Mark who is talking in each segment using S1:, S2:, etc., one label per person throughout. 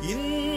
S1: 因。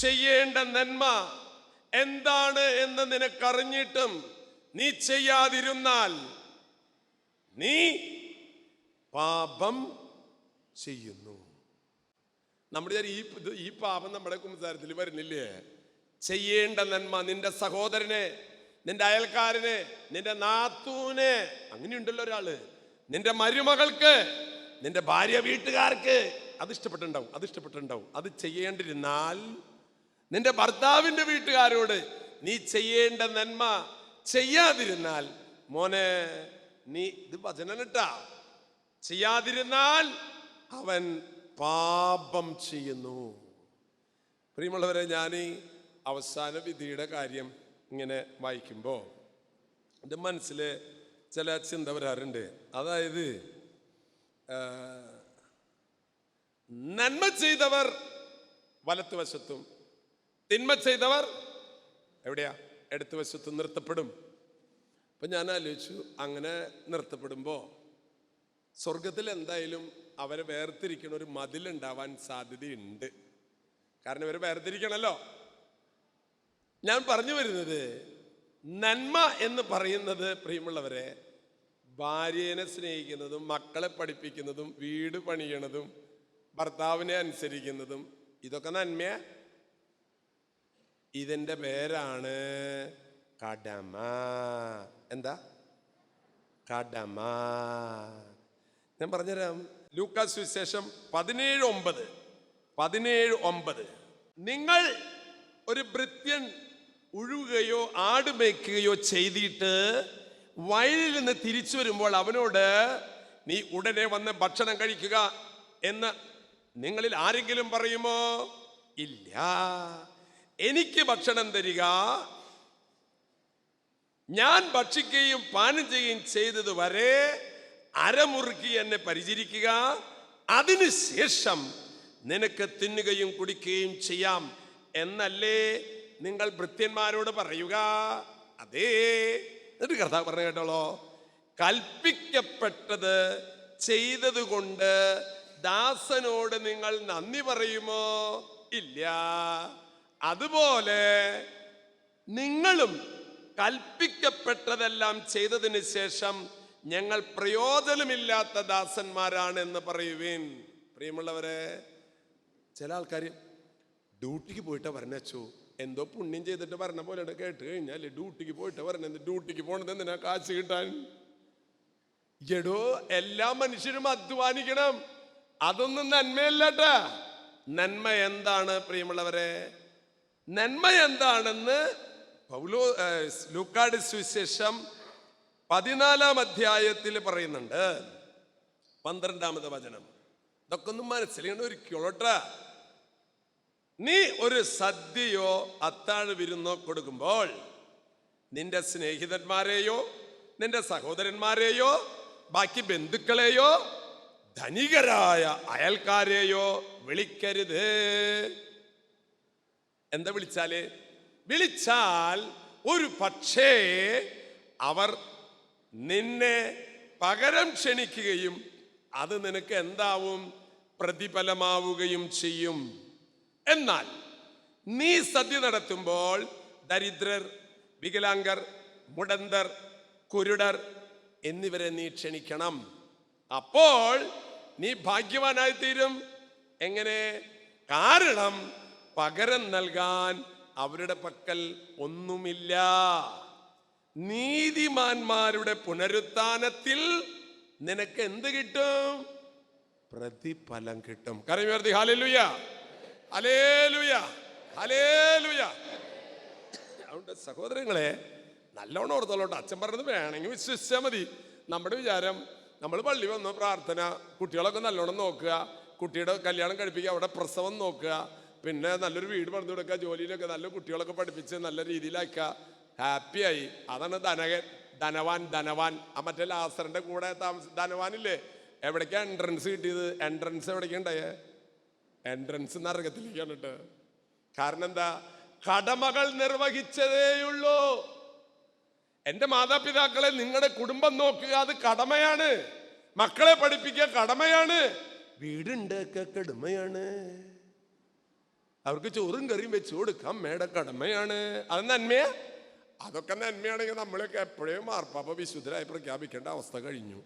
S2: ചെയ്യേണ്ട നന്മ എന്താണ് എന്ന് നിനക്കറിഞ്ഞിട്ടും നീ ചെയ്യാതിരുന്നാൽ നീ പാപം ചെയ്യുന്നു. നമ്മുടെ ഈ ഈ പാപം നമ്മുടെ കുംസാരത്തിൽ വരുന്നില്ലേ? ചെയ്യേണ്ട നന്മ നിന്റെ സഹോദരനെ നിന്റെ അയൽക്കാരന് നിന്റെ നാത്തൂന് അങ്ങനെയുണ്ടല്ലോ ഒരാൾ. നിന്റെ മരുമകൾക്ക് നിന്റെ ഭാര്യ വീട്ടുകാർക്ക് അത് ഇഷ്ടപ്പെട്ടുണ്ടാവും അത് ഇഷ്ടപ്പെട്ടുണ്ടാവും അത് ചെയ്യേണ്ടിരുന്നാൽ നിന്റെ ഭർത്താവിന്റെ വീട്ടുകാരോട് നീ ചെയ്യേണ്ട നന്മ ചെയ്യാതിരുന്നാൽ മോനെ നീ ഇത് വചനനിട്ടാ ചെയ്യാതിരുന്നാൽ അവൻ പാപം ചെയ്യുന്നു. പ്രിയമുള്ളവരെ ഞാൻ അവസാന വിധിയുടെ കാര്യം ഇങ്ങനെ വായിക്കുമ്പോൾ എന്റെ മനസ്സിൽ ചില ചിന്ത വരാറുണ്ട് അതായത് നന്മ ചെയ്തവർ വലത്തുവശത്തും തിന്മ ചെയ്തവർ എവിടെയാ? ഇടത്ത് വശത്തും നിർത്തപ്പെടും. അപ്പം ഞാൻ ആലോചിച്ചു അങ്ങനെ നിർത്തപ്പെടുമ്പോൾ സ്വർഗത്തിൽ എന്തായാലും അവരെ വേർതിരിക്കണ ഒരു മതിലുണ്ടാവാൻ സാധ്യതയുണ്ട്. കാരണം ഇവർ വേർതിരിക്കണമല്ലോ ഞാൻ പറഞ്ഞു വരുന്നത് നന്മ എന്ന് പറയുന്നത് പ്രിയമുള്ളവരെ ഭാര്യനെ സ്നേഹിക്കുന്നതും മക്കളെ പഠിപ്പിക്കുന്നതും വീട് പണിയണതും ഭർത്താവിനെ അനുസരിക്കുന്നതും ഇതൊക്കെ നന്മയാ. ഇതിന്റെ പേരാണ് കടമ. എന്താ? കടമ. ഞാൻ പറഞ്ഞുതരാം. ലൂക്കാസ് വിശേഷം പതിനേഴ് ഒമ്പത്. പതിനേഴ് ഒമ്പത്. നിങ്ങൾ ഒരു ഭൃത്യൻ ഉഴുകുകയോ ആട് മേയ്ക്കുകയോ ചെയ്തിട്ട് വയലിൽ നിന്ന് തിരിച്ചു വരുമ്പോൾ അവനോട് നീ ഉടനെ വന്ന് ഭക്ഷണം കഴിക്കുക എന്ന് നിങ്ങളിൽ ആരെങ്കിലും പറയുമോ? ഇല്ല. എനിക്ക് ഭക്ഷണം തരിക. ഞാൻ ഭക്ഷിക്കുകയും പാനം ചെയ്യുകയും ചെയ്തതുവരെ അരമുറുക്കി എന്നെ പരിചരിക്കുക. അതിനുശേഷം നിനക്ക് തിന്നുകയും കുടിക്കുകയും ചെയ്യാം എന്നല്ലേ നിങ്ങൾ ഭൃത്യന്മാരോട് പറയുക. അതേ. എന്നിട്ട് കർത്താവ് പറഞ്ഞു കേട്ടോളോ. കൽപ്പിക്കപ്പെട്ടത് ചെയ്തതുകൊണ്ട് ദാസനോട് നിങ്ങൾ നന്ദി പറയുമോ? ഇല്ല. അതുപോലെ നിങ്ങളും കൽപ്പിക്കപ്പെട്ടതെല്ലാം ചെയ്തതിന് ശേഷം ഞങ്ങൾ പ്രയോജനമില്ലാത്ത ദാസന്മാരാണ് എന്ന് പറയുവീൻ. പ്രിയമുള്ളവരെ ചില ആൾക്കാർ ഡ്യൂട്ടിക്ക് പോയിട്ട് പറഞ്ഞച്ചു എന്തോ പുണ്യം ചെയ്തിട്ട് പറഞ്ഞ പോലെ കേട്ട് കഴിഞ്ഞാൽ ഡ്യൂട്ടിക്ക് പോയിട്ട് പറഞ്ഞത് ഡ്യൂട്ടിക്ക് പോണത് എന്തിനാ കാശ് കിട്ടാൻ? എടോ എല്ലാ മനുഷ്യരും അധ്വാനിക്കണം. അതൊന്നും നന്മയല്ലട്ടാ. നന്മ എന്താണ് പ്രിയമുള്ളവരെ? നന്മ എന്താണെന്ന് പൗലോ ലൂക്കാട് സുവിശേഷം പതിനാലാം അധ്യായത്തിൽ പറയുന്നുണ്ട്. പന്ത്രണ്ടാമത് വചനം. ഇതൊക്കെ ഒന്നും മനസ്സിലാണ്ട് ഒരുക്കോളട്ടെ നീ ഒരു സദ്യയോ അത്താഴ വിരുന്നോ കൊടുക്കുമ്പോൾ നിന്റെ സ്നേഹിതന്മാരെയോ നിന്റെ സഹോദരന്മാരെയോ ബാക്കി ബന്ധുക്കളെയോ ധനികരായ അയൽക്കാരെയോ വിളിക്കരുത്. എന്താ വിളിച്ചാൽ? വിളിച്ചാൽ ഒരു പക്ഷേ അവർ നിന്നെ പകരം ക്ഷണിക്കുകയും അത് നിനക്ക് എന്താവും? പ്രതിഫലമാവുകയും ചെയ്യും. എന്നാൽ നീ സദ്യ നടത്തുമ്പോൾ ദരിദ്രർ വികലാംഗർ മുടന്തർ കുരുടർ എന്നിവരെ നീ ക്ഷണിക്കണം. അപ്പോൾ നീ ഭാഗ്യവാനായി തീരും എങ്ങനെ? കാരണം പകരം നൽകാൻ അവരുടെ പക്കൽ ഒന്നുമില്ല. നീതിമാന്മാരുടെ പുനരുത്ഥാനത്തിൽ നിനക്ക് എന്ത് കിട്ടും? പ്രതിഫലം കിട്ടും. കരമേർത്തി ഹാലേലുയ! അതുകൊണ്ട് സഹോദരങ്ങളെ നല്ലോണം ഓർത്തോളോട്ട്. അച്ഛൻ പറഞ്ഞത് വേണമെങ്കിൽ വിശ്വസിച്ചാൽ മതി. നമ്മുടെ വിചാരം നമ്മൾ പള്ളി വന്ന പ്രാർത്ഥന കുട്ടികളൊക്കെ നല്ലോണം നോക്കുക. കുട്ടിയുടെ കല്യാണം കഴിപ്പിക്കുക അവിടെ പ്രസവം നോക്കുക. പിന്നെ നല്ലൊരു വീട് പണിത് കൊടുക്കുക ജോലിയിലൊക്കെ നല്ല കുട്ടികളൊക്കെ പഠിപ്പിച്ച് നല്ല രീതിയിലാക്കുക. ഹാപ്പിയായി അതാണ് ധനകൻ ധനവാൻ ധനവാൻ. ആ മറ്റേ ലാസറിന്റെ കൂടെ താമസ ധനവാനില്ലേ? എവിടേക്കാണ് എൻട്രൻസ് കിട്ടിയത്? എൻട്രൻസ് എവിടേക്കാ ഉണ്ടായേ? എൻട്രൻസ് നരകത്തിലേക്കാണ് കേട്ടോ. കാരണം എന്താ കടമകൾ നിർവഹിച്ചതേയുള്ളൂ. എന്റെ മാതാപിതാക്കളെ നിങ്ങളുടെ കുടുംബം നോക്കുക അത് കടമയാണ്. മക്കളെ പഠിപ്പിക്കുക കടമയാണ്. വീടുണ്ടാക്കുക കടമയാണ്. അവർക്ക് ചോറും കറിയും വെച്ചു കൊടുക്കാം മേട കടമയാണ്. അത് നന്മയാ? അതൊക്കെ നന്മയാണെങ്കിൽ നമ്മളൊക്കെ എപ്പോഴും മാർപ്പാപ്പ വിശുദ്ധരായി പ്രഖ്യാപിക്കേണ്ട അവസ്ഥ കഴിഞ്ഞു.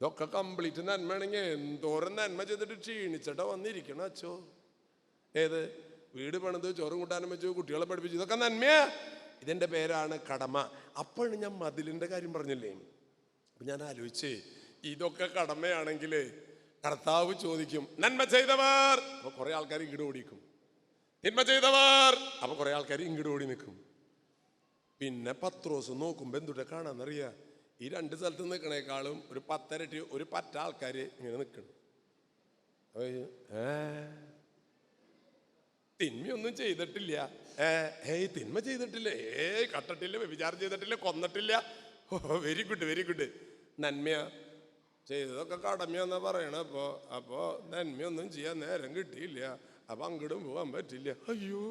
S2: ഇതൊക്കെ കംപ്ലീറ്റ് നന്മയാണെങ്കിൽ എന്തോരം നന്മ ചെയ്തിട്ട് ക്ഷീണിച്ചിട്ടാ വന്നിരിക്കണം അച്ചോ? ഏത്? വീട് പണിത് ചോറും കൂട്ടാനും വെച്ചു കുട്ടികളെ പഠിപ്പിച്ചു. ഇതൊക്കെ നന്മയാ. ഇതിന്റെ പേരാണ് കടമ. അപ്പോഴാണ് ഞാൻ മതിലിന്റെ കാര്യം പറഞ്ഞില്ലേ? അപ്പൊ ഞാൻ ആലോചിച്ച് ഇതൊക്കെ കടമയാണെങ്കിൽ കർത്താവ് ചോദിക്കും നന്മ ചെയ്തവർ? അപ്പൊ കുറെ ആൾക്കാർ ഇങ്ങോട്ട് ഓടിക്കും. തിന്മ ചെയ്തവർ? അപ്പോൾ കുറേ ആൾക്കാർ ഇങ്ങോട്ട് ഓടി നിൽക്കും പിന്നെ പത്രോസ് നോക്കുമ്പോ എന്തുട്ടെ കാണാന്നറിയാ? ഈ രണ്ട് സ്ഥലത്ത് നിൽക്കണേക്കാളും ഒരു പത്തരട്ടി ഒരു പറ്റ ആൾക്കാർ ഇങ്ങനെ നിൽക്കണം തിന്മയൊന്നും ചെയ്തിട്ടില്ല. ഏയ് തിന്മ ചെയ്തിട്ടില്ല. ഏയ് കട്ടട്ടില്ല വ്യഭിചാരം ചെയ്തിട്ടില്ല കൊന്നിട്ടില്ല. Oh very good very good നന്മയാ. ചെയ്തതൊക്കെ കടമയാന്നാ പറയണ അപ്പോ. അപ്പോ നന്മയൊന്നും ചെയ്യാൻ നേരം കിട്ടിയില്ല. അപ്പൊ അങ്ങോട്ടും പോവാൻ പറ്റില്ല. അയ്യോ.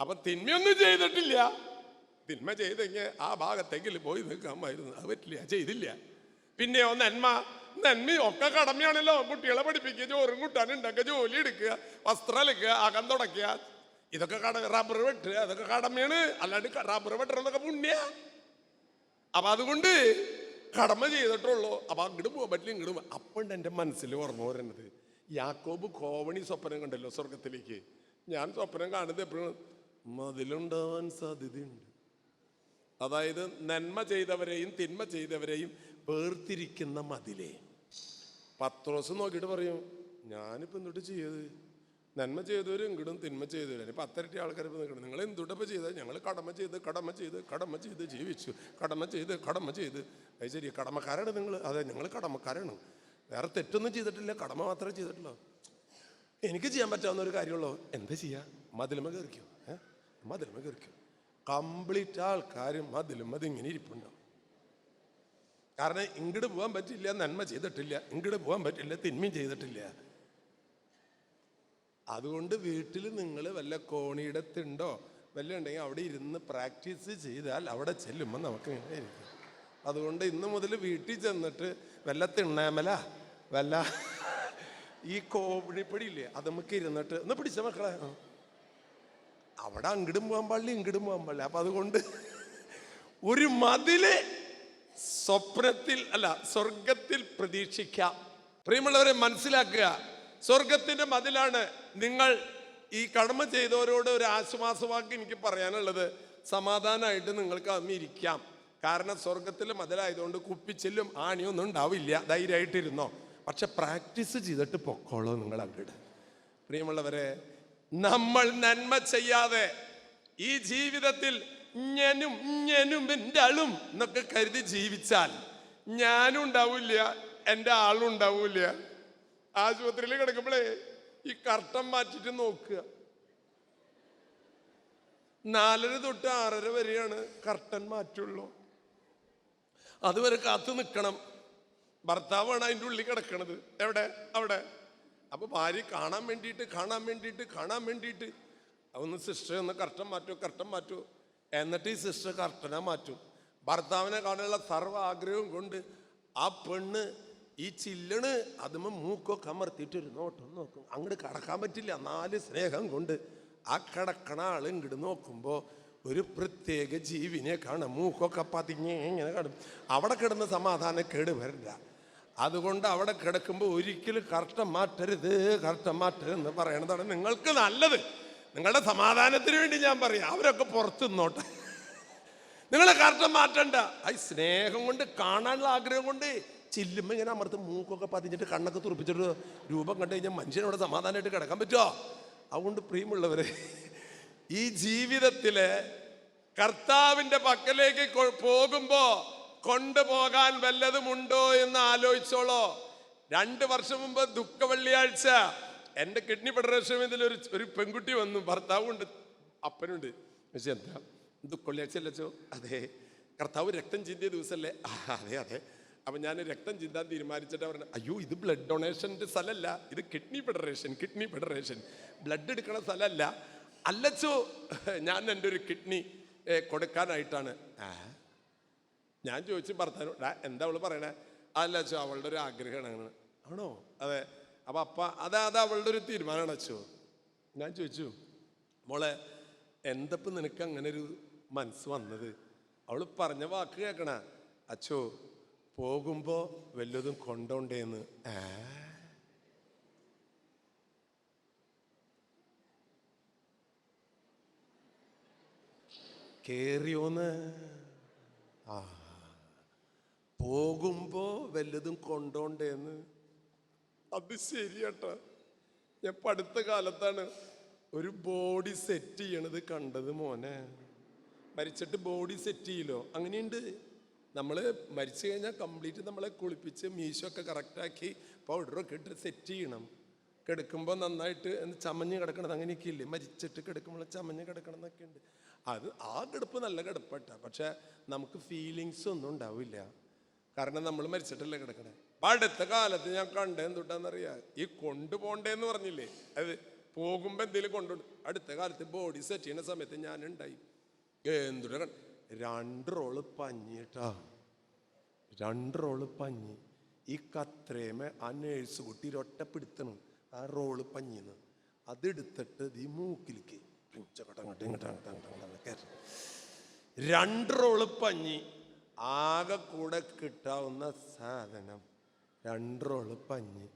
S2: അപ്പൊ തിന്മയൊന്നും ചെയ്തിട്ടില്ല. തിന്മ ചെയ്തെങ്കിൽ ആ ഭാഗത്തെങ്കിലും പോയി നിൽക്കാമായിരുന്നു അത് പറ്റില്ല ചെയ്തില്ല. പിന്നെയോ നന്മ. നന്മ ഒക്കെ കടമയാണല്ലോ. കുട്ടികളെ പഠിപ്പിക്കുക ചോറും കൂട്ടാൻ ഉണ്ടാക്കുക ജോലി എടുക്കുക വസ്ത്രം അലക്കുക അകം തുടക്കുക. ഇതൊക്കെ കട റബ്ബർ വെട്ടുക അതൊക്കെ കടമയാണ്. അല്ലാണ്ട് റബ്ബർ വെട്ടണമെന്നൊക്കെ പുണ്യ. അപ്പൊ അതുകൊണ്ട് കടമ ചെയ്തിട്ടുള്ളൂ. അപ്പൊ അങ്ങോട്ട് പോകാൻ പറ്റില്ല ഇങ്ങോട്ട് പോ- അപ്പണ്ട് എന്റെ മനസ്സിൽ ഓർമ്മ വരുന്നത്. യാക്കോബ് കോവണി സ്വപ്നം കണ്ടല്ലോ സ്വർഗത്തിലേക്ക് ഞാൻ സ്വപ്നം കാണുന്നത് എപ്പോഴും മതിലുണ്ടാവാൻ സാധ്യതയുണ്ട്. അതായത് നന്മ ചെയ്തവരെയും തിന്മ ചെയ്തവരെയും വേർതിരിക്കുന്ന മതിലേ. പത്രോസ് നോക്കിയിട്ട് പറയും ഞാനിപ്പോൾ എന്തുട്ട് ചെയ്യത് നന്മ ചെയ്തവരും ഇങ്ങടും തിന്മ ചെയ്തവരും. പത്തരട്ടി ആൾക്കാർ ഇപ്പോൾ നിൽക്കണം നിങ്ങൾ എന്തുട്ടപ്പോൾ ചെയ്തത്? ഞങ്ങൾ കടമ ചെയ്ത് കടമ ചെയ്ത് കടമ ചെയ്ത് ജീവിച്ചു. കടമ ചെയ്ത് കടമ ചെയ്ത്. അത് ശരി കടമക്കാരാണ് നിങ്ങൾ. അതെ ഞങ്ങൾ കടമക്കാരാണ്. വേറെ തെറ്റൊന്നും ചെയ്തിട്ടില്ല. കടമ മാത്രമേ ചെയ്തിട്ടുള്ളൂ. എനിക്ക് ചെയ്യാൻ പറ്റാവുന്ന ഒരു കാര്യമുള്ളൂ. എന്താ ചെയ്യുക മതിലുമ കയറിക്കോ. ഏഹ് മതിലുമ കയറിക്കോ. കംപ്ലീറ്റ് ആൾക്കാരും മതിലും അതിങ്ങനെ ഇരിപ്പുണ്ടാവും കാരണം ഇങ്ങോട്ട് പോകാൻ പറ്റില്ല നന്മ ചെയ്തിട്ടില്ല ഇങ്ങോട്ട് പോകാൻ പറ്റില്ല തിന്മയും ചെയ്തിട്ടില്ല. അതുകൊണ്ട് വീട്ടിൽ നിങ്ങൾ വല്ല കോണിയിടത്തുണ്ടോ വല്ല ഉണ്ടെങ്കിൽ അവിടെ ഇരുന്ന് പ്രാക്ടീസ് ചെയ്താൽ അവിടെ ചെല്ലുമ്പോൾ നമുക്ക് ഇങ്ങനെ ഇരിക്കും. അതുകൊണ്ട് ഇന്ന് മുതൽ വീട്ടിൽ ചെന്നിട്ട് വല്ല തിണ്ണാമല വല്ല ഈ കോവിഴിപ്പടി ഇല്ലേ അത് നമുക്ക് ഇരുന്നിട്ട് ഒന്ന് പിടിച്ച മക്കളെ. അവിടെ അങ്ങടും പോകാൻ പാടില്ല ഇങ്ങടും പോകാൻ പാടില്ല. അപ്പൊ അതുകൊണ്ട് ഒരു മതിൽ സ്വപ്നത്തിൽ അല്ല സ്വർഗത്തിൽ പ്രതീക്ഷിക്കാം പ്രിയമുള്ളവരെ മനസ്സിലാക്കുക. സ്വർഗത്തിന്റെ മതിലാണ് നിങ്ങൾ ഈ കടമ ചെയ്തവരോട് ഒരു ആശ്വാസവാക്ക് എനിക്ക് പറയാനുള്ളത്. സമാധാനമായിട്ട് നിങ്ങൾക്ക് അന്ന് ഇരിക്കാം. കാരണം സ്വർഗത്തിലെ മതിലായതുകൊണ്ട് കുപ്പിച്ചെല്ലും ആണിയൊന്നും ഉണ്ടാവില്ല. ധൈര്യമായിട്ടിരുന്നോ? പക്ഷെ പ്രാക്ടീസ് ചെയ്തിട്ട് പൊക്കോളൂ നിങ്ങൾ അങ്ങോട്ട് പ്രിയമുള്ളവരെ നമ്മൾ നന്മ ചെയ്യാതെ ഈ ജീവിതത്തിൽ ഞാനും ഞാനും എന്റെ ആളും എന്നൊക്കെ കരുതി ജീവിച്ചാൽ ഞാനും ഉണ്ടാവില്ല എന്റെ ആളും ഉണ്ടാവില്ല. ആശുപത്രിയിൽ കിടക്കുമ്പോഴേ ഈ കർട്ടം മാറ്റിട്ട് നോക്കുക. നാലര തൊട്ട് ആറര വരെയാണ് കർട്ടൻ മാറ്റുള്ളൂ. അതുവരെ കാത്തു നിൽക്കണം. ഭർത്താവാണ് അതിന്റെ ഉള്ളിൽ കിടക്കണത്. എവിടെ? അവിടെ. അപ്പൊ ഭാര്യ കാണാൻ വേണ്ടിയിട്ട് കാണാൻ വേണ്ടിയിട്ട് കാണാൻ വേണ്ടിയിട്ട്. ഒന്ന് സിസ്റ്റർ ഒന്ന് കർട്ടൻ മാറ്റോ കർട്ടൻ മാറ്റോ എന്നിട്ട് ഈ സിസ്റ്റർ കർട്ടനെ മാറ്റും. ഭർത്താവിനെ കാണാനുള്ള സർവ ആഗ്രഹവും കൊണ്ട് ആ പെണ്ണ് ഈ ചില്ലണ് അതുമ്മ മൂക്കൊക്കെ അമർത്തിയിട്ട് ഒരു നോട്ടം നോക്കും. അങ്ങോട്ട് കടക്കാൻ പറ്റില്ല. നാല് സ്നേഹം കൊണ്ട് ആ കിടക്കണ ആൾ ഇങ്ങോട്ട് നോക്കുമ്പോൾ ഒരു പ്രത്യേക ജീവിനെ കാണാം. മൂക്കൊക്കെ പതിഞ്ഞ് ഇങ്ങനെ കാണും അവിടെ കിടന്ന് സമാധാനം കേട് വരില്ല. അതുകൊണ്ട് അവിടെ കിടക്കുമ്പോൾ ഒരിക്കലും കർട്ടം മാറ്റരുത് കർട്ടം മാറ്റരുത് എന്ന് പറയണതാണ് നിങ്ങൾക്ക് നല്ലത്. നിങ്ങളുടെ സമാധാനത്തിന് വേണ്ടി ഞാൻ പറയാം. അവരൊക്കെ പുറത്തു നിന്നോട്ടെ. നിങ്ങളെ കർട്ടം മാറ്റണ്ട. ഐ സ്നേഹം കൊണ്ട് കാണാനുള്ള ആഗ്രഹം കൊണ്ട് ചില്ലുമ്പോൾ ഇങ്ങനെ അമർത്ത് മൂക്കൊക്കെ പതിഞ്ഞിട്ട് കണ്ണൊക്കെ തുറപ്പിച്ചിട്ട് രൂപം കണ്ടു കഴിഞ്ഞാൽ മനുഷ്യനോട് സമാധാനമായിട്ട് കിടക്കാൻ പറ്റുമോ അതുകൊണ്ട് പ്രിയമുള്ളവരെ ഈ ജീവിതത്തിലെ കർത്താവിന്റെ പക്കലേക്ക് കൊ- പോകുമ്പോ കൊണ്ടുപോകാൻ വല്ലതുമുണ്ടോ എന്ന് ആലോചിച്ചോളോ. രണ്ട് വർഷം മുമ്പ് ദുഃഖ വെള്ളിയാഴ്ച എന്റെ കിഡ്നി ഫെഡറേഷൻ ഇതിൽ ഒരു ഒരു പെൺകുട്ടി വന്നു ഭർത്താവുണ്ട് അപ്പനുണ്ട്. പക്ഷേ എന്താ ദുഃഖ വെള്ളിയാഴ്ച അല്ലച്ചോ അതെ കർത്താവ് രക്തം ചിന്തിയ ദിവസമല്ലേ? അതെ അതെ. അപ്പൊ ഞാൻ രക്തം ചിന്താൻ തീരുമാനിച്ചിട്ട് പറഞ്ഞു അയ്യോ ഇത് ബ്ലഡ് ഡൊണേഷന്റെ സ്ഥലമല്ല ഇത് kidney federation kidney federation. Blood എടുക്കണ സ്ഥലമല്ല. അല്ലച്ചോ ഞാൻ എന്റെ ഒരു കിഡ്നി കൊടുക്കാനായിട്ടാണ്. ഞാൻ ചോദിച്ചു ഭർത്താനോട് "ഡാ, എന്താ അവൾ പറയണേ? അല്ല അച്ഛോ അവളുടെ ഒരു ആഗ്രഹമാണ് ആണോ? അതെ. അപ്പൊ അപ്പ അതാ അത് അവളുടെ ഒരു തീരുമാനമാണ് അച്ഛോ. ഞാൻ ചോദിച്ചു മോളെ എന്തപ്പം നിനക്ക് അങ്ങനെ ഒരു മനസ്സ് വന്നത്? അവൾ പറഞ്ഞ വാക്ക് കേൾക്കണ അച്ഛോ പോകുമ്പോ വല്ലതും കൊണ്ടോണ്ടേന്ന്. കേറിയോന്ന്? ആ. പോകുമ്പോ വല്ലതും കൊണ്ടോണ്ടേന്ന് അത് ശരിയാട്ടാ. ഞാൻ പഠിത്ത കാലത്താണ് ഒരു ബോഡി സെറ്റ് ചെയ്യണത് കണ്ടത് മോനെ. മരിച്ചിട്ട് ബോഡി സെറ്റ് ചെയ്യലോ അങ്ങനെയുണ്ട്. നമ്മൾ മരിച്ചു കഴിഞ്ഞാൽ കംപ്ലീറ്റ് നമ്മളെ കുളിപ്പിച്ച് മീശൊക്കെ കറക്റ്റാക്കി പൗഡറൊക്കെ ഇട്ട് സെറ്റ് ചെയ്യണം. കിടക്കുമ്പോൾ നന്നായിട്ട് ചമഞ്ഞ് കിടക്കണത് അങ്ങനെയൊക്കെ ഇല്ലേ മരിച്ചിട്ട് കിടക്കുമ്പോൾ ചമഞ്ഞ് കിടക്കണം എന്നൊക്കെ ഉണ്ട് അത് ആ കിടപ്പ് നല്ല കിടപ്പട്ട. പക്ഷേ നമുക്ക് ഫീലിങ്സ് ഒന്നും ഉണ്ടാവില്ല. കാരണം നമ്മൾ മരിച്ചിട്ടല്ലേ കിടക്കണേ. അപ്പൊ അടുത്ത കാലത്ത് ഞാൻ കണ്ടേ എന്തുട്ടാന്നറിയാ? ഈ കൊണ്ടുപോണ്ടേന്ന് പറഞ്ഞില്ലേ? അത് പോകുമ്പോ എന്തെങ്കിലും കൊണ്ടു അടുത്ത കാലത്ത് ബോഡി സെറ്റ് ചെയ്യുന്ന സമയത്ത് ഞാൻ ഉണ്ടായി എന്തുട്ടാ രണ്ട് റോൾ പഞ്ഞിട്ടാ രണ്ട് റോൾ പഞ്ഞി. ഈ കത്രേമ ആ നേഴ്സ് കുട്ടി ഒറ്റപ്പിടുത്തണം ആ റോൾ പഞ്ഞിന്ന്. അതെടുത്തിട്ട് ഈ മൂക്കിലേക്ക്. രണ്ട് റോൾ പഞ്ഞി. ആകെ കൂടെ കിട്ടാവുന്ന സാധനം. രണ്ട് റോൾ പഞ്ഞി.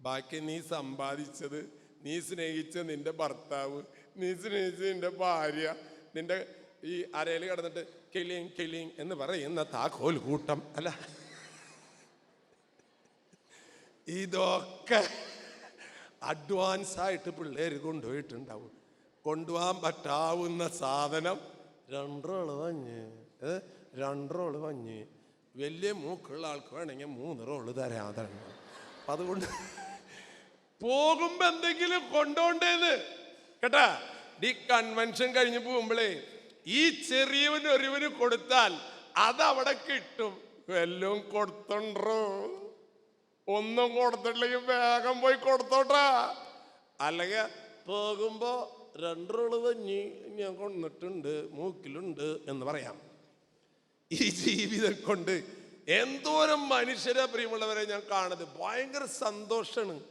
S2: ബാക്കി നീ സമ്പാദിച്ചത് നീ സ്നേഹിച്ച നിന്റെ ഭർത്താവ് നീ സ്നേഹിച്ച നിന്റെ ഭാര്യ നിന്റെ ഈ അരയിൽ കിടന്നിട്ട് കിളിയും കിളിയും എന്ന് പറയുന്ന താക്കോൽ കൂട്ടം അല്ല? ഇതൊക്കെ അഡ്വാൻസ് ആയിട്ട് പിള്ളേർ കൊണ്ടുപോയിട്ടുണ്ടാവും. കൊണ്ടുപോകാൻ പറ്റാവുന്ന സാധനം രണ്ടോൾ മഞ്ഞ് ഏ? റോൾ മഞ്ഞ് വലിയ മൂക്കുള്ള ആൾക്ക് വേണമെങ്കിൽ മൂന്ന് റോൾ തരാതാണ് അപ്പം അതുകൊണ്ട് പോകുമ്പോ എന്തെങ്കിലും കൊണ്ടോണ്ടേന്ന്. കേട്ടാ? ഈ കൺവെൻഷൻ കഴിഞ്ഞ് പോകുമ്പോഴേ ഈ ചെറിയവന് ഒരുവന് കൊടുത്താൽ അതവിടെ കിട്ടും. വല്ലതും കൊടുത്തുണ്ടോ ഒന്നും കൊടുത്തിട്ടില്ലെങ്കിൽ വേഗം പോയി കൊടുത്തോട്ടാ. അല്ലെങ്കിൽ പോകുമ്പോൾ രണ്ട് റോൾ തഞ്ഞി ഞാൻ കൊണ്ടിട്ടുണ്ട് മൂക്കിലുണ്ട് എന്ന് പറയാം. ഈ ജീവിതം കൊണ്ട് എന്തോരം മനുഷ്യരെ പ്രിയമുള്ളവരെ ഞാൻ കാണുന്നത്. ഭയങ്കര സന്തോഷമാണ്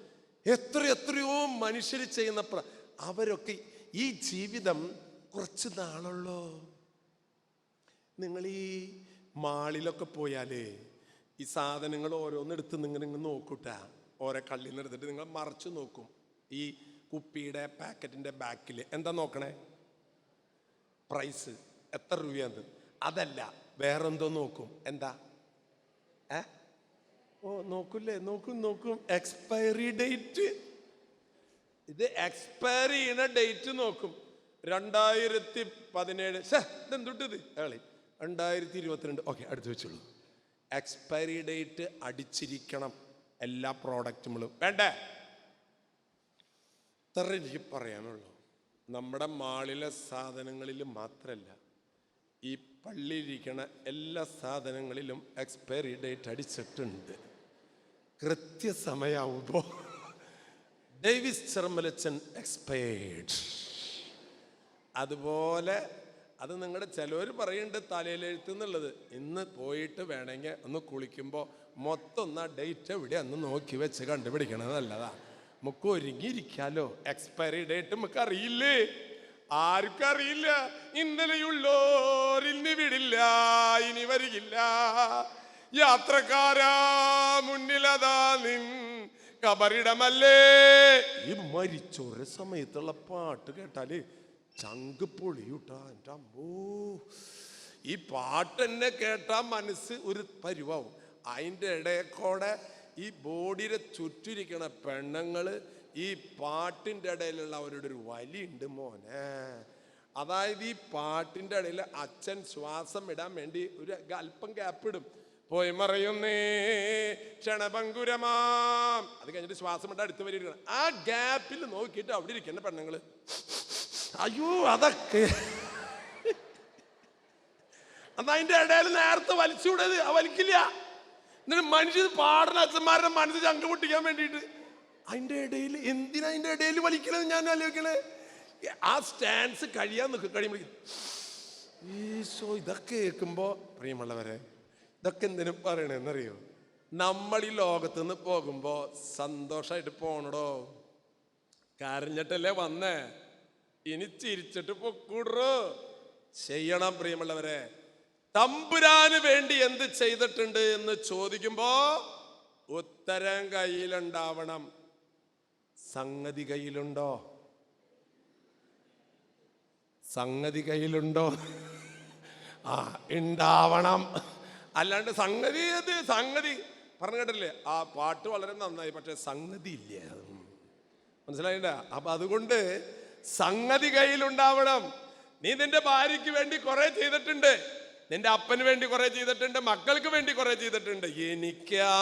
S2: എത്ര എത്രയോ മനുഷ്യർ ചെയ്യുന്ന പ്ര അവരൊക്കെ ഈ ജീവിതം കുറച്ച് നാളുള്ളൂ. നിങ്ങൾ ഈ മാളിലൊക്കെ പോയാലേ ഈ സാധനങ്ങൾ ഓരോന്നെടുത്ത് നിങ്ങൾ ഇങ്ങ് നോക്കൂട്ടാ. ഓരോ കള്ളിൽ നിന്ന് എടുത്തിട്ട് നിങ്ങൾ മറച്ചു നോക്കും. ഈ കുപ്പിയുടെ പാക്കറ്റിന്റെ ബാക്കിൽ എന്താ നോക്കണേ? പ്രൈസ്. എത്ര രൂപയാണ് അതല്ല. വേറെന്തോ നോക്കും. എന്താ? ഏ? ഓ നോക്കൂല്ലേ നോക്കും നോക്കും. എക്സ്പയറി ഡേറ്റ് ഇത് എക്സ്പയർ ചെയ്യുന്ന ഡേറ്റ് നോക്കും. രണ്ടായിരത്തി പതിനേഴ് ഇതെന്തുട്ടിത് ഏളി രണ്ടായിരത്തി ഇരുപത്തിരണ്ട് ഓക്കെ അടുത്ത് വെച്ചോളൂ. എക്സ്പയറി ഡേറ്റ് അടിച്ചിരിക്കണം എല്ലാ പ്രോഡക്റ്റുകളും വേണ്ടേ? ഇത്ര എനിക്ക് പറയാനുള്ളൂ. നമ്മുടെ മാളിലെ സാധനങ്ങളിൽ മാത്രമല്ല പള്ളിയിലിരിക്കണ എല്ലാ സാധനങ്ങളിലും എക്സ്പയറി ഡേറ്റ് അടിച്ചിട്ടുണ്ട്. കൃത്യസമയാവുമ്പോൾ ഡേവിസ് ചെർമലച്ചൻ എക്സ്പയർഡ് അതുപോലെ അത് നിങ്ങളുടെ ചിലവർ പറയുന്നുണ്ട് തലയിലെഴുത്ത് എന്നുള്ളത് ഇന്ന് പോയിട്ട് വേണമെങ്കിൽ ഒന്ന് കുളിക്കുമ്പോൾ മൊത്തം ഒന്ന് ആ ഡേറ്റ് എവിടെ അന്ന് നോക്കി വെച്ച് കണ്ടുപിടിക്കണത് നല്ലതാ. നമുക്ക് ഒരുങ്ങിയിരിക്കാലോ. എക്സ്പയറി ഡേറ്റ് നമുക്ക് അറിയില്ലേ? ആർക്കും അറിയില്ല ഇന്നലെയുള്ളോരിൽ നിന്ന് വിടില്ല ഇനി വരികില്ല. യാത്രക്കാരാ മുന്നിലതാ നിൻ കബറിടമല്ലേ? ഈ മരിച്ചൊരു സമയത്തുള്ള പാട്ട് കേട്ടാൽ ചങ്ക് പൊളിയൂട്ടാ. എന്റെ അമ്മോ. ഈ പാട്ട് എന്നെ കേട്ടാ മനസ്സ് ഒരു പരിവാവും. അതിന്റെ ഇടയക്കോടെ ഈ ബോഡിയുടെ ചുറ്റിരിക്കണ പെണ്ണുങ്ങൾ ഈ പാട്ടിന്റെ ഇടയിലുള്ള അവരുടെ ഒരു വലിയുണ്ട് മോനെ. അതായത് ഈ പാട്ടിന്റെ ഇടയിൽ അച്ഛൻ ശ്വാസം ഇടാൻ വേണ്ടി ഒരു അല്പം ഗ്യാപ്പ് ഇടും. പോയി മറയുന്നേ ക്ഷണഭങ്കുരമാം അത് കഴിഞ്ഞിട്ട് ശ്വാസം ഇട്ട് അടുത്ത് വരിക ആ ഗ്യാപ്പിൽ നോക്കിയിട്ട് അവിടെ ഇരിക്കുന്ന പെണ്ണുങ്ങൾ അയ്യോ അതൊക്കെ. അതിന്റെ ഇടയിൽ നേരത്തെ വലിച്ചുവിടത് വലിക്കില്ല. എന്നിട്ട് മനുഷ്യർ പാടണ അച്ഛന്മാരുടെ മനസ്സ് ചങ്ക പൊട്ടിക്കാൻ വേണ്ടിയിട്ട്. അതിന്റെ ഇടയിൽ എന്തിനാ അതിന്റെ ഇടയിൽ വലിക്കണത് ഞാൻ ആലോചിക്കണേ? ആ സ്റ്റാൻസ് കഴിയാൻ നിൽക്കും കഴിയുമ്പോൾ ഈശോ ഇതൊക്കെ കേൾക്കുമ്പോൾ പ്രിയമുള്ളവരെ ഇതൊക്കെ എന്തിനും പറയണെന്നറിയോ? നമ്മൾ ഈ ലോകത്ത് നിന്ന് പോകുമ്പോൾ സന്തോഷമായിട്ട് പോണടോ. കരഞ്ഞിട്ടല്ലേ വന്നേ? ഇനി ചിരിച്ചിട്ട് പൊക്കൂടോ ചെയ്യണം പ്രിയമുള്ളവരെ. തമ്പുരാന് വേണ്ടി എന്ത് ചെയ്തിട്ടുണ്ട് എന്ന് ചോദിക്കുമ്പോ ഉത്തരം കയ്യിലുണ്ടാവണം. സംഗതി കയ്യിലുണ്ടോ? സംഗതി കയ്യിലുണ്ടോ? ആ ഉണ്ടാവണം അല്ലാണ്ട് സംഗതി അത് സംഗതി. പറഞ്ഞു കേട്ടില്ലേ? ആ പാട്ട് വളരെ നന്നായി. പക്ഷെ സംഗതി ഇല്ല. മനസ്സിലായില്ല അപ്പൊ അതുകൊണ്ട് സംഗതി കയ്യിലുണ്ടാവണം. നീ നിന്റെ ഭാര്യയ്ക്ക് വേണ്ടി കുറെ ചെയ്തിട്ടുണ്ട്. നിന്റെ അപ്പന് വേണ്ടി കുറെ ചെയ്തിട്ടുണ്ട്. മക്കൾക്ക് വേണ്ടി കുറെ ചെയ്തിട്ടുണ്ട്. എനിക്കാ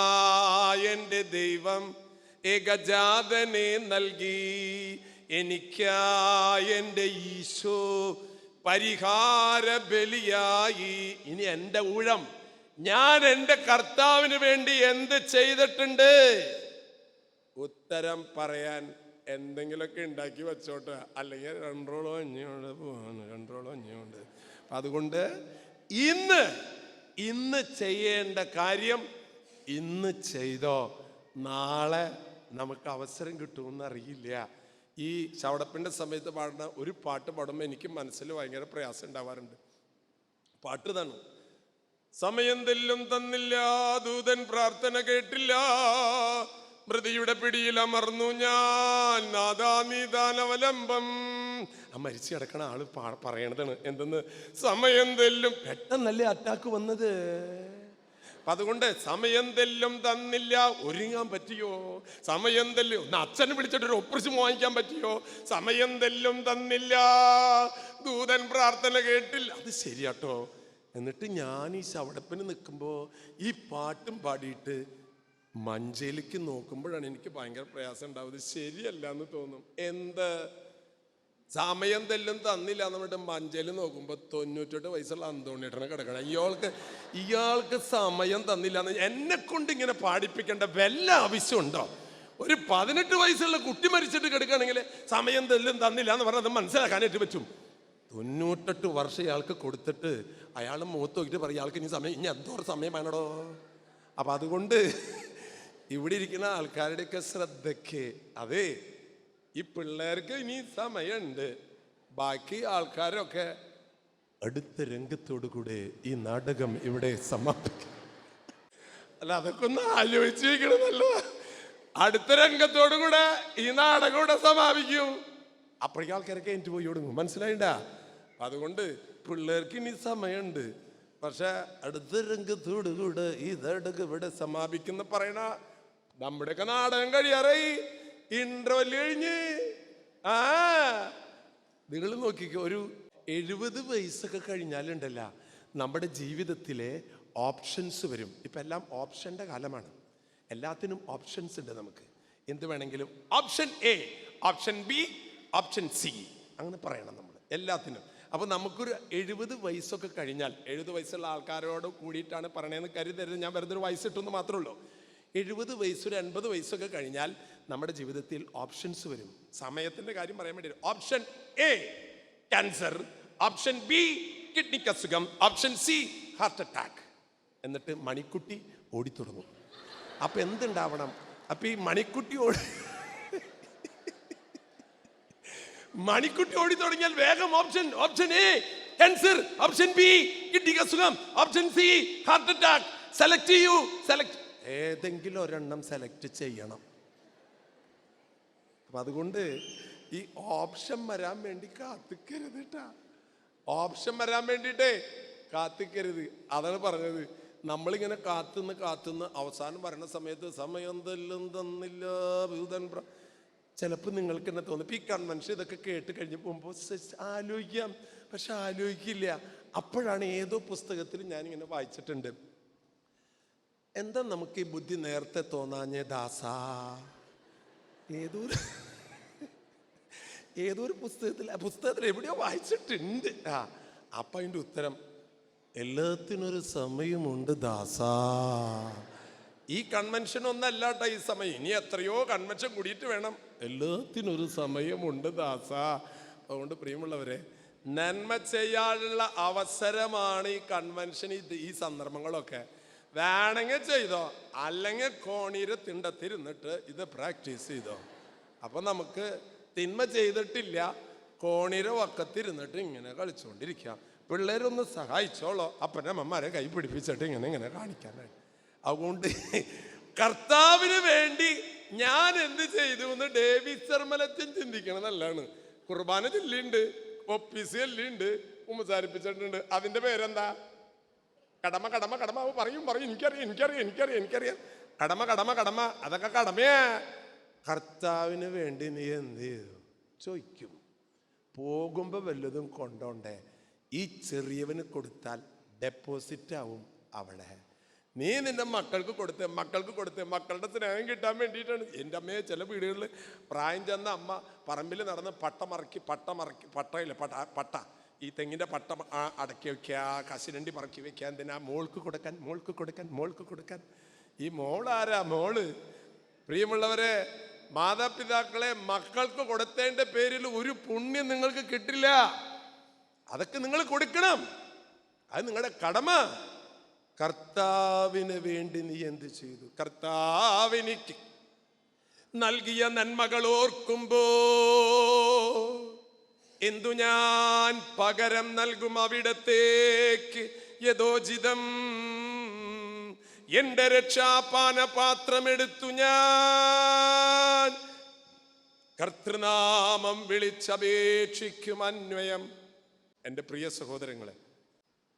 S2: എന്റെ ദൈവം ഏകജാതനെ നൽകി. എനിക്കാ എന്റെ ഈശോ പരിഹാര ബലിയായി ഇനി എന്റെ ഊഴം. ഞാൻ എന്റെ കർത്താവിന് വേണ്ടി എന്ത് ചെയ്തിട്ടുണ്ട്? ഉത്തരം പറയാൻ എന്തെങ്കിലുമൊക്കെ ഉണ്ടാക്കി വെച്ചോട്ടെ. അല്ലെങ്കിൽ രണ്ടോളം അഞ്ഞുകൊണ്ട് പോവാണ്. രണ്ടോളം അഞ്ഞുകൊണ്ട് അപ്പം അതുകൊണ്ട് ഇന്ന് ഇന്ന് ചെയ്യേണ്ട കാര്യം ഇന്ന് ചെയ്തോ. നാളെ നമുക്ക് അവസരം കിട്ടുമെന്ന് അറിയില്ല. ഈ ചവടപ്പിന്റെ സമയത്ത് പാടുന്ന ഒരു പാട്ട് പാടുമ്പോൾ എനിക്ക് മനസ്സിൽ ഭയങ്കര പ്രയാസം ഉണ്ടാവാറുണ്ട്. പാട്ട് തന്നു സമയം തെല്ലും തന്നില്ല ദൂതൻ പ്രാർത്ഥന കേട്ടില്ല. മൃതിയുടെ പിടിയിൽ അമർന്നു ഞാൻ. ആ മരിച്ചു കിടക്കണ ആൾ പറയണതാണ്. എന്തെന്ന്? സമയം തെല്ലും പെട്ടെന്നല്ലേ അറ്റാക്ക് വന്നത്. അപ്പൊ അതുകൊണ്ട് സമയം തെല്ലും തന്നില്ല. ഒരുങ്ങാൻ പറ്റിയോ? സമയം തെല്ലും അച്ഛനെ വിളിച്ചിട്ട് ഒരു ഒപ്രസ് വാങ്ങിക്കാൻ പറ്റിയോ? സമയം തെല്ലും തന്നില്ല. ദൂതൻ പ്രാർത്ഥന കേട്ടില്ല അത് ശരിയാട്ടോ. എന്നിട്ട് ഞാൻ ഈ ശവടപ്പിന് നിൽക്കുമ്പോൾ ഈ പാട്ടും പാടിയിട്ട് മഞ്ചേലിക്ക് നോക്കുമ്പോഴാണ് എനിക്ക് ഭയങ്കര പ്രയാസം ഉണ്ടാവുന്നത്. ശരിയല്ല എന്ന് തോന്നും. എന്ത്? സമയം തെല്ലും തന്നില്ല നമ്മുടെ മഞ്ചേൽ നോക്കുമ്പോൾ തൊണ്ണൂറ്റെട്ട് വയസ്സുള്ള അന്തോണിയേട്ടനെ കിടക്കണം. ഇയാൾക്ക് ഇയാൾക്ക് സമയം തന്നില്ല എന്ന് എന്നെ കൊണ്ട് ഇങ്ങനെ പാടിപ്പിക്കേണ്ട വല്ല ആവശ്യമുണ്ടോ? ഒരു പതിനെട്ട് വയസ്സുള്ള കുട്ടി മരിച്ചിട്ട് കിടക്കുകയാണെങ്കിൽ സമയം തെല്ലും തന്നില്ല എന്ന് പറഞ്ഞാൽ അത് മനസ്സിലാക്കാനായിട്ട് പറ്റും. തൊണ്ണൂറ്റെട്ട് വർഷം ഇയാൾക്ക് കൊടുത്തിട്ട് അയാൾ മുഖത്ത് നോക്കിയിട്ട് പറയും ഇയാൾക്ക് ഇനി സമയം ഇനി എന്തോ സമയം വേണടോ? അപ്പൊ അതുകൊണ്ട് ഇവിടെ ഇരിക്കുന്ന ആൾക്കാരുടെയൊക്കെ ശ്രദ്ധയ്ക്ക് അതെ ഈ പിള്ളേർക്ക് ഇനി സമയമുണ്ട് ബാക്കി ആൾക്കാരൊക്കെ അടുത്ത രംഗത്തോടു കൂടെ ഈ നാടകം ഇവിടെ സമാപിക്കും. അല്ല അതൊക്കെ ഒന്ന് ആലോചിച്ച് അടുത്ത രംഗത്തോടു കൂടെ ഈ നാടകം ഇവിടെ സമാപിക്കും. അപ്പോഴേക്കും ആൾക്കാരൊക്കെ എനിക്ക് പോയി തുടങ്ങും മനസ്സിലായിണ്ട? അതുകൊണ്ട് പിള്ളേർക്ക് ഇനി സമയമുണ്ട് പക്ഷെ അടുത്ത രംഗത്തോടു കൂടെ ഈ നാടകം ഇവിടെ സമാപിക്കുന്ന പറയണ നമ്മുടെയൊക്കെ നാടകം കഴിയാറായി. ഇന്റർവെൽ കഴിഞ്ഞ് ആ. നിങ്ങൾ നോക്കിക്കോ ഒരു എഴുപത് വയസ്സൊക്കെ കഴിഞ്ഞാലുണ്ടല്ല നമ്മുടെ ജീവിതത്തിലെ ഓപ്ഷൻസ് വരും. ഇപ്പം എല്ലാം ഓപ്ഷന്റെ കാലമാണ്. എല്ലാത്തിനും ഓപ്ഷൻസ് ഉണ്ട് നമുക്ക്. എന്ത് വേണമെങ്കിലും. Option A option B option C. അങ്ങനെ പറയണം നമ്മൾ എല്ലാത്തിനും. അപ്പോൾ നമുക്കൊരു എഴുപത് വയസ്സൊക്കെ കഴിഞ്ഞാൽ എഴുപത് വയസ്സുള്ള ആൾക്കാരോട് കൂടിയിട്ടാണ് പറയണതെന്ന് കരുതരുത്. ഞാൻ വെറുതെ ഒരു വയസ്സ് ഇട്ടെന്ന് മാത്രമേ ഉള്ളൂ. എഴുപത് വയസ്സൊരു എൺപത് വയസ്സൊക്കെ കഴിഞ്ഞാൽ നമ്മുടെ ജീവിതത്തിൽ ഓപ്ഷൻസ് വരും. സമയത്തിന്റെ കാര്യം പറയാൻ വേണ്ടി option A cancer option B കിഡ്നിക്ക് അസുഖം. ഓപ്ഷൻ സി ഹാർട്ട് അറ്റാക്ക് എന്നിട്ട് മണിക്കുട്ടി ഓടിത്തുടങ്ങും. അപ്പൊ എന്തുണ്ടാവണം? അപ്പൊ ഈ മണിക്കുട്ടി ഓടി മണിക്കുട്ടി ഓടി തുടങ്ങിയാൽ വേഗം option option A cancer option B കിഡ്നിക്ക് അസുഖം. Option C heart attack select ചെയ്യൂ. സെലക്ട് ഏതെങ്കിലും ഒരെണ്ണം സെലക്ട് ചെയ്യണം. അപ്പൊ അതുകൊണ്ട് ഈ ഓപ്ഷൻ വരാൻ വേണ്ടി കാത്തിക്കരുത് കേട്ടാ ഓപ്ഷൻ വരാൻ വേണ്ടിയിട്ടേ കാത്തിക്കരുത്. അതാണ് പറഞ്ഞത്. നമ്മളിങ്ങനെ കാത്തുന്ന് കാത്തുന്ന് അവസാനം വരണ സമയത്ത് സമയം തെല്ലും തന്നില്ല ഭൂതൻ ചിലപ്പോൾ നിങ്ങൾക്ക് എന്നെ തോന്നും. ഈ കൺവെൻഷൻ ഇതൊക്കെ കേട്ട് കഴിഞ്ഞ് പോകുമ്പോൾ ആലോചിക്കാം. പക്ഷെ ആലോചിക്കില്ല. അപ്പോഴാണ് ഏതോ പുസ്തകത്തിൽ ഞാനിങ്ങനെ വായിച്ചിട്ടുണ്ട്. എന്താ നമുക്ക് ഈ ബുദ്ധി നേരത്തെ തോന്നാഞ്ഞേ ദാസാ? ഏതോ ഏതൊരു ഏതോ ഒരു പുസ്തകത്തിൽ ആ പുസ്തകത്തിൽ എവിടെയോ വായിച്ചിട്ടുണ്ട്. ആ അപ്പം അതിന്റെ ഉത്തരം എല്ലാത്തിനൊരു സമയമുണ്ട് ദാസാ. ഈ കൺവെൻഷൻ ഒന്നല്ല കേട്ടോ ഈ സമയം. ഇനി എത്രയോ കൺവെൻഷൻ കൂടിയിട്ട് വേണം. എല്ലാത്തിനൊരു സമയമുണ്ട് ദാസാ. അതുകൊണ്ട് പ്രിയമുള്ളവരെ നന്മ ചെയ്യാനുള്ള അവസരമാണ് ഈ കൺവെൻഷൻ ഈ സന്ദർഭങ്ങളൊക്കെ. വേണമെങ്കിൽ ചെയ്തോ അല്ലെങ്കിൽ കോണീര് തിണ്ടത്തിരുന്നിട്ട് ഇത് പ്രാക്ടീസ് ചെയ്തോ. അപ്പം നമുക്ക് തിന്മ ചെയ്തിട്ടില്ല കോണീര വക്കത്തിരുന്നിട്ട് ഇങ്ങനെ കളിച്ചുകൊണ്ടിരിക്കാം പിള്ളേരൊന്ന് സഹായിച്ചോളോ. അപ്പനമ്മമാരെ കൈ പിടിപ്പിച്ചിട്ട് ഇങ്ങനെ ഇങ്ങനെ കാണിക്കാനായിട്ട്. അതുകൊണ്ട് കർത്താവിന് വേണ്ടി ഞാൻ എന്ത് ചെയ്തു എന്ന് ഡേവിഡ് ശർമ്മലത്തിൽ ചിന്തിക്കണം നല്ലതാണ് കുർബാന ചൊല്ലിയുണ്ട് ഒപ്പീസ് ചൊല്ലിയുണ്ട് ഉമ്മസാരിപ്പിച്ചിട്ടുണ്ട് അതിന്റെ പേരെന്താ? കടമ കടമ കടമ. അവ പറയും പറയും. എനിക്കറിയാം എനിക്കറിയാം എനിക്കറിയാം എനിക്കറിയാം. കടമ കടമ കടമ. അതൊക്കെ കടമയാ. കർത്താവിന് വേണ്ടി നീ എന്ത് ചെയ്തു? ചോദിക്കും. പോകുമ്പോൾ വല്ലതും കൊണ്ടോണ്ടേ? ഈ ചെറിയവന് കൊടുത്താൽ ഡെപ്പോസിറ്റ് ആവും അവളെ. നീ നിന്റെ മക്കൾക്ക് കൊടുത്ത് മക്കൾക്ക് കൊടുത്ത്. മക്കളുടെ സ്നേഹം കിട്ടാൻ വേണ്ടിയിട്ടാണ്. എന്റെ അമ്മയെ ചില വീടുകളിൽ പ്രായം ചെന്ന അമ്മ പറമ്പിൽ നടന്ന് പട്ട മറക്കി പട്ട മറക്കി പട്ടയില്ല? പട്ട പട്ട. ഈ തെങ്ങിന്റെ പട്ട അടക്കി വയ്ക്കുക കശുരണ്ടി പറക്കി വയ്ക്കുക എന്തിനാ? മോൾക്ക് കൊടുക്കാൻ മോൾക്ക് കൊടുക്കാൻ മോൾക്ക് കൊടുക്കാൻ. ഈ മോളാരാ മോൾ? പ്രിയമുള്ളവരെ മാതാപിതാക്കളെ മക്കൾക്ക് കൊടുത്തേണ്ട പേരിൽ ഒരു പുണ്യം നിങ്ങൾക്ക് കിട്ടില്ല. അതൊക്കെ നിങ്ങൾ കൊടുക്കണം. അത് നിങ്ങളുടെ കടമ. കർത്താവിന് വേണ്ടി നീ എന്ത് ചെയ്തു? കർത്താവിനിക്ക് നൽകിയ നന്മകൾ ഓർക്കുമ്പോ എന്തു ഞാൻ പകരം നൽകും അവിടത്തേക്ക്? യഥോചിതം എന്റെ രക്ഷാപാന പാത്രമെടുത്തു ഞാൻ. കർത്തൃനാമം വിളിച്ചപേക്ഷിക്കും അന്വയം. എന്റെ പ്രിയ സഹോദരങ്ങളെ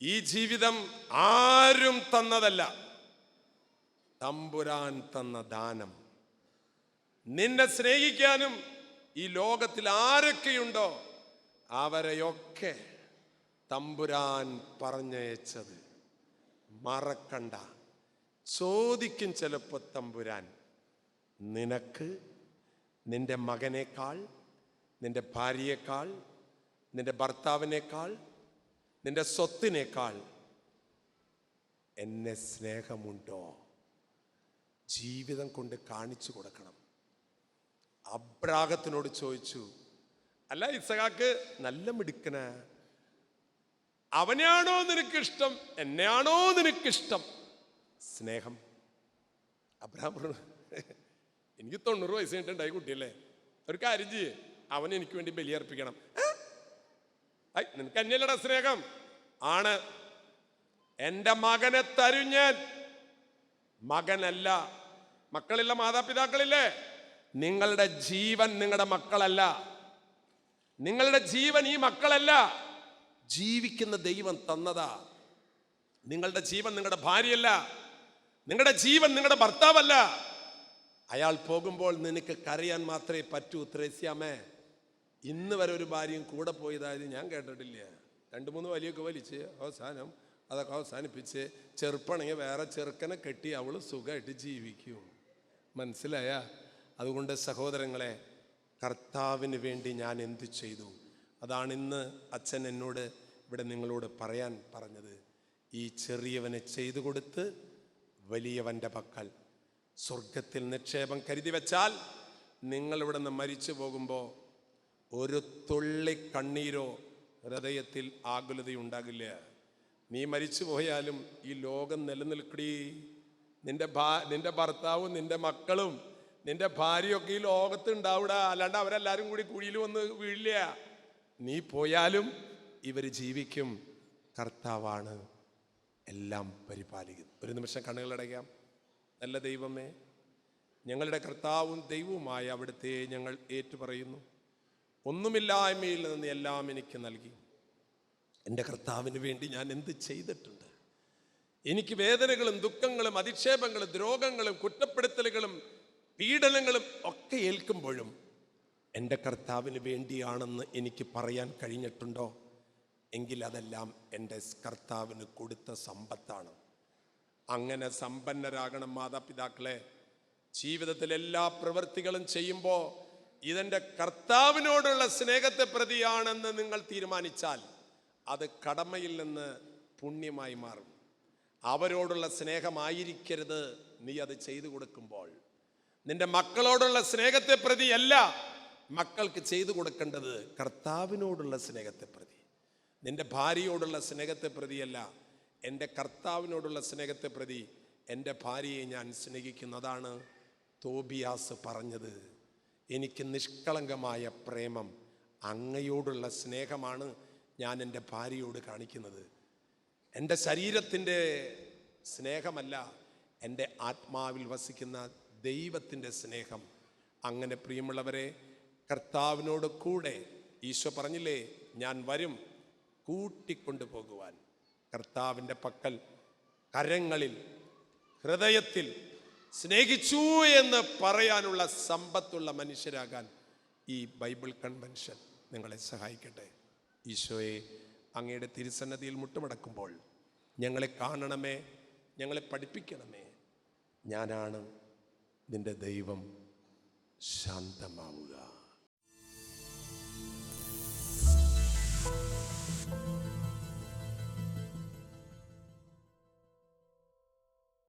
S2: ഈ ജീവിതം ആരും തന്നതല്ല. തമ്പുരാൻ തന്ന ദാനം. നിന്നെ സ്നേഹിക്കാനും ഈ ലോകത്തിൽ ആരൊക്കെയുണ്ടോ? അവരെയൊക്കെ തമ്പുരാൻ പറഞ്ഞയച്ചത് മറക്കണ്ട. ചോദിക്കും ചിലപ്പോൾ തമ്പുരാൻ നിനക്ക് നിന്റെ മകനേക്കാൾ നിന്റെ ഭാര്യയേക്കാൾ നിന്റെ ഭർത്താവിനേക്കാൾ നിന്റെ സ്വത്തിനേക്കാൾ എന്നെ സ്നേഹമുണ്ടോ? ജീവിതം കൊണ്ട് കാണിച്ചു കൊടുക്കണം. അബ്രാഹത്തിനോട് ചോദിച്ചു അല്ല ഇസഹാക്ക് നല്ല മിടുക്കന അവനെയാണോ നിനക്കിഷ്ടം? എന്നെയാണോ നിനക്കിഷ്ടം? സ്നേഹം. അബ്രഹാം പറഞ്ഞു എനിക്ക് തൊണ്ണൂറ് വയസ്സ് കഴിഞ്ഞിട്ടുണ്ടായി കുട്ടിയല്ലേ. ഒരു കാര്യം ചെയ്യേ. അവൻ എനിക്ക് വേണ്ടി ബലിയർപ്പിക്കണം "ഏ? ഐ, നിനക്ക് അന്യല്ലട സ്നേഹം. ആണ്. എന്റെ മകനെ തരും ഞാൻ. മകനല്ല. മക്കളില്ല മാതാപിതാക്കളില്ലേ? നിങ്ങളുടെ ജീവൻ നിങ്ങളുടെ മക്കളല്ല. നിങ്ങളുടെ ജീവൻ ഈ മക്കളല്ല. ജീവിക്കുന്ന ദൈവം തന്നതാ. നിങ്ങളുടെ ജീവൻ നിങ്ങളുടെ ഭാര്യയല്ല. നിങ്ങളുടെ ജീവൻ നിങ്ങളുടെ ഭർത്താവല്ല. അയാൾ പോകുമ്പോൾ നിനക്ക് കരയാൻ മാത്രമേ പറ്റൂ ത്രേസ്യാമേ. ഇന്ന് വരെ ഒരു ഭാര്യയും കൂടെ പോയതായത് ഞാൻ കേട്ടിട്ടില്ല. രണ്ട് മൂന്ന് വലിയൊക്കെ വലിച്ച് അവസാനം അതൊക്കെ അവസാനിപ്പിച്ച് ചെറുപ്പണെങ്കിൽ വേറെ ചെറുക്കനെ കെട്ടി അവൾ സുഖമായിട്ട് ജീവിക്കും. മനസ്സിലായ? അതുകൊണ്ട് സഹോദരങ്ങളെ കർത്താവിന് വേണ്ടി ഞാൻ എന്തു ചെയ്തു? അതാണ് ഇന്ന് അച്ഛൻ എന്നോട് ഇവിടെ നിങ്ങളോട് പറയാൻ പറഞ്ഞത്. ഈ ചെറിയവനെ ചെയ്തു കൊടുത്ത് വലിയവന്റെ പക്കൽ. സ്വർഗത്തിൽ നിക്ഷേപം കരുതി വെച്ചാൽ നിങ്ങളിവിടെ നിന്ന് മരിച്ചു പോകുമ്പോൾ ഒരു തുള്ളി കണ്ണീരോ ഹൃദയത്തിൽ ആകുലതയുണ്ടാകില്ല. നീ മരിച്ചു പോയാലും ഈ ലോകം നിലനിൽക്കടി. നിന്റെ ഭാ നിന്റെ ഭർത്താവും നിന്റെ മക്കളും നിന്റെ ഭാര്യയൊക്കെ ഈ ലോകത്ത് ഉണ്ടാവിടാ. അല്ലാണ്ട് അവരെല്ലാരും കൂടി കുഴിയിൽ വന്ന് വീഴില്ല. നീ പോയാലും ഇവർ ജീവിക്കും. കർത്താവാണ് എല്ലാം പരിപാലിക്കുന്നു. ഒരു നിമിഷം കണ്ണുകളടയ്ക്കാം നല്ല ദൈവമേ ഞങ്ങളുടെ കർത്താവും ദൈവവുമായ അവിടുത്തെ ഞങ്ങൾ ഏറ്റുപറയുന്നു. ഒന്നുമില്ലായ്മയിൽ നിന്ന് എല്ലാം എനിക്ക് നൽകി. എന്റെ കർത്താവിന് വേണ്ടി ഞാൻ എന്ത് ചെയ്തിട്ടുണ്ട്? എനിക്ക് വേദനകളും ദുഃഖങ്ങളും അധിക്ഷേപങ്ങളും ദ്രോഹങ്ങളും കുറ്റപ്പെടുത്തലുകളും പീഡനങ്ങളും ഒക്കെ ഏൽക്കുമ്പോഴും എന്റെ കർത്താവിന് വേണ്ടിയാണെന്ന് എനിക്ക് പറയാൻ കഴിഞ്ഞിട്ടുണ്ടോ? എങ്കിൽ അതെല്ലാം എന്റെ കർത്താവിന് കൊടുത്ത സമ്പത്താണ്. അങ്ങനെ സമ്പന്നരാകണം മാതാപിതാക്കളെ. ജീവിതത്തിൽ എല്ലാ പ്രവൃത്തികളും ചെയ്യുമ്പോൾ ഇതെന്റെ കർത്താവിനോടുള്ള സ്നേഹത്തെ പ്രതിയാണെന്ന് നിങ്ങൾ തീരുമാനിച്ചാൽ അത് കടമയിൽ നിന്ന് പുണ്യമായി മാറും. അവരോടുള്ള സ്നേഹമായിരിക്കരുത്. നീ അത് ചെയ്തു കൊടുക്കുമ്പോൾ നിന്റെ മക്കളോടുള്ള സ്നേഹത്തെ പ്രതിയല്ല മക്കൾക്ക് ചെയ്തു കൊടുക്കേണ്ടത് കർത്താവിനോടുള്ള സ്നേഹത്തെ പ്രതി. നിന്റെ ഭാര്യയോടുള്ള സ്നേഹത്തെ പ്രതിയല്ല എന്റെ കർത്താവിനോടുള്ള സ്നേഹത്തെ പ്രതി എന്റെ ഭാര്യയെ ഞാൻ സ്നേഹിക്കുന്നതാണ് തോബിയാസ് പറഞ്ഞത്. എനിക്ക് നിഷ്കളങ്കമായ പ്രേമം അങ്ങയോടുള്ള സ്നേഹമാണ് ഞാൻ എന്റെ ഭാര്യയോട് കാണിക്കുന്നത്. എന്റെ ശരീരത്തിന്റെ സ്നേഹമല്ല എന്റെ ആത്മാവിൽ വസിക്കുന്ന ദൈവത്തിന്റെ സ്നേഹം. അങ്ങനെ പ്രിയമുള്ളവരെ കർത്താവിനോട് കൂടെ ഈശോ പറഞ്ഞില്ലേ ഞാൻ വരും കൂട്ടിക്കൊണ്ടു പോകുവാൻ കർത്താവിന്റെ പക്കൽ കരങ്ങളിൽ ഹൃദയത്തിൽ സ്നേഹിച്ചു എന്ന് പറയാനുള്ള സമ്പത്തുള്ള മനുഷ്യരാകാൻ ഈ ബൈബിൾ കൺവെൻഷൻ നിങ്ങളെ സഹായിക്കട്ടെ. ഈശോയെ അങ്ങയുടെ തിരുസന്നതിയിൽ മുട്ടുമടക്കുമ്പോൾ ഞങ്ങളെ കാണണമേ ഞങ്ങളെ പഠിപ്പിക്കണമേ. ഞാനാണ് നിന്റെ ദൈവം ശാന്തമാവുക.